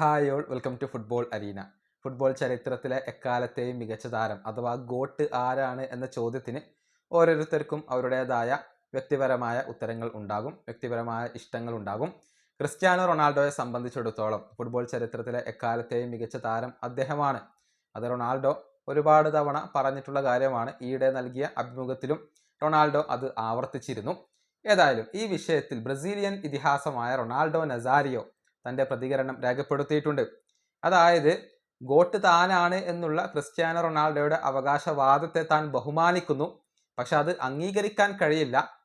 Hi all welcome to football arena football ചരിത്രത്തിലെ എക്കാലത്തെയും മികച്ച താരം അഥവാ ഗോട്ട് ആരാണ് എന്ന ചോദ്യത്തിന് ഓരോരുത്തർക്കും അവരുടേതായ വ്യക്തിപരമായ ഉത്തരങ്ങൾ ഉണ്ടാകും വ്യക്തിപരമായ ഇഷ്ടങ്ങൾ ഉണ്ടാകും. ക്രിസ്ത്യാനോ റൊണാൾഡോയെ സംബന്ധിച്ചിടത്തോളം ഫുട്ബോൾ ചരിത്രത്തിലെ എക്കാലത്തെയും മികച്ച താരം അദ്ദേഹമാണ്. അത് റൊണാൾഡോ ഒരുപാട് തവണ പറഞ്ഞിട്ടുള്ള കാര്യമാണ്. ഈയിടെ നൽകിയ അഭിമുഖത്തിലും റൊണാൾഡോ അത് ആവർത്തിച്ചിരുന്നു. ഏതായാലും ഈ വിഷയത്തിൽ ബ്രസീലിയൻ ഇതിഹാസമായ റൊണാൾഡോ നസാരിയോ തന്റെ പ്രതികരണം രേഖപ്പെടുത്തിയിട്ടുണ്ട്. അതായത് ഗോട്ട് താനാണ് എന്നുള്ള ക്രിസ്ത്യാനോ റൊണാൾഡോയുടെ അവകാശവാദത്തെ താൻ ബഹുമാനിക്കുന്നു. പക്ഷെ അത് അംഗീകരിക്കാൻ കഴിയില്ല.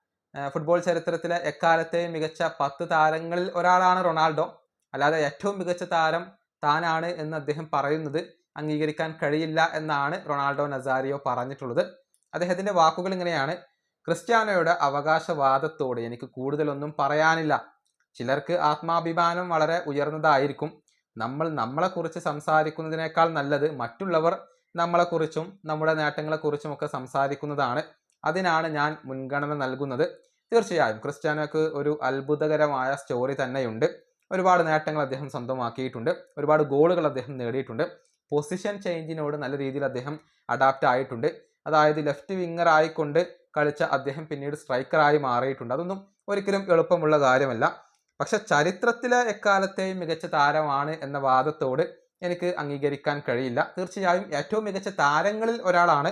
ഫുട്ബോൾ ചരിത്രത്തിലെ എക്കാലത്തെയും മികച്ച പത്ത് താരങ്ങളിൽ ഒരാളാണ് റൊണാൾഡോ. അല്ലാതെ ഏറ്റവും മികച്ച താരം താനാണ് എന്ന് അദ്ദേഹം പറയുന്നത് അംഗീകരിക്കാൻ കഴിയില്ല എന്നാണ് റൊണാൾഡോ നസാരിയോ പറഞ്ഞിട്ടുള്ളത്. അദ്ദേഹത്തിന്റെ വാക്കുകൾ ഇങ്ങനെയാണ്. ക്രിസ്ത്യാനോയുടെ അവകാശവാദത്തോട് എനിക്ക് കൂടുതലൊന്നും പറയാനില്ല. ചിലർക്ക് ആത്മാഭിമാനം വളരെ ഉയർന്നതായിരിക്കും. നമ്മൾ നമ്മളെക്കുറിച്ച് സംസാരിക്കുന്നതിനേക്കാൾ നല്ലത് മറ്റുള്ളവർ നമ്മളെക്കുറിച്ചും നമ്മുടെ നേട്ടങ്ങളെക്കുറിച്ചും ഒക്കെ സംസാരിക്കുന്നതാണ്. അതിനാണ് ഞാൻ മുൻഗണന നൽകുന്നത്. തീർച്ചയായും ക്രിസ്ത്യാനോക്ക് ഒരു അത്ഭുതകരമായ സ്റ്റോറി തന്നെയുണ്ട്. ഒരുപാട് നേട്ടങ്ങൾ അദ്ദേഹം സ്വന്തമാക്കിയിട്ടുണ്ട്. ഒരുപാട് ഗോളുകൾ അദ്ദേഹം നേടിയിട്ടുണ്ട്. പൊസിഷൻ ചേഞ്ചിനോട് നല്ല രീതിയിൽ അദ്ദേഹം അഡാപ്റ്റ് ആയിട്ടുണ്ട്. അതായത് ലെഫ്റ്റ് വിങ്ങർ ആയിക്കൊണ്ട് കളിച്ച അദ്ദേഹം പിന്നീട് സ്ട്രൈക്കറായി മാറിയിട്ടുണ്ട്. അതൊന്നും ഒരിക്കലും എളുപ്പമുള്ള കാര്യമല്ല. പക്ഷെ ചരിത്രത്തിലെ എക്കാലത്തെയും മികച്ച താരമാണ് എന്ന വാദത്തോട് എനിക്ക് അംഗീകരിക്കാൻ കഴിയില്ല. തീർച്ചയായും ഏറ്റവും മികച്ച താരങ്ങളിൽ ഒരാളാണ്.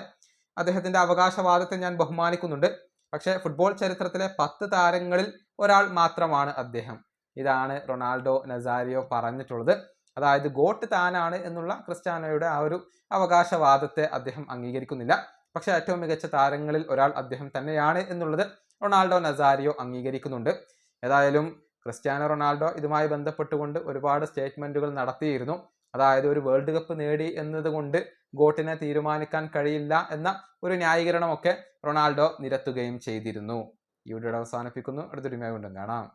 അദ്ദേഹത്തിന്റെ അവകാശവാദത്തെ ഞാൻ ബഹുമാനിക്കുന്നുണ്ട്. പക്ഷേ ഫുട്ബോൾ ചരിത്രത്തിലെ പത്ത് താരങ്ങളിൽ ഒരാൾ മാത്രമാണ് അദ്ദേഹം. ഇതാണ് റൊണാൾഡോ നസാരിയോ പറഞ്ഞിട്ടുള്ളത്. അതായത് ഗോട്ട് താനാണ് എന്നുള്ള ക്രിസ്ത്യാനോയുടെ ആ ഒരു അവകാശവാദത്തെ അദ്ദേഹം അംഗീകരിക്കുന്നില്ല. പക്ഷേ ഏറ്റവും മികച്ച താരങ്ങളിൽ ഒരാൾ അദ്ദേഹം തന്നെയാണ് എന്നുള്ളത് റൊണാൾഡോ നസാരിയോ അംഗീകരിക്കുന്നുണ്ട്. ഏതായാലും ക്രിസ്ത്യാനോ റൊണാൾഡോ ഇതുമായി ബന്ധപ്പെട്ടുകൊണ്ട് ഒരുപാട് സ്റ്റേറ്റ്മെന്റുകൾ നടത്തിയിരുന്നു. അതായത് ഒരു വേൾഡ് കപ്പ് നേടി എന്നതുകൊണ്ട് ഗോട്ടിനെ തീരുമാനിക്കാൻ കഴിയില്ല എന്ന ഒരു ന്യായീകരണമൊക്കെ റൊണാൾഡോ നിരത്തുകയും ചെയ്തിരുന്നു. ഈ വീഡിയോ അവസാനിപ്പിക്കുന്നു. അടുത്തൊരു വീണ്ടും കാണാം.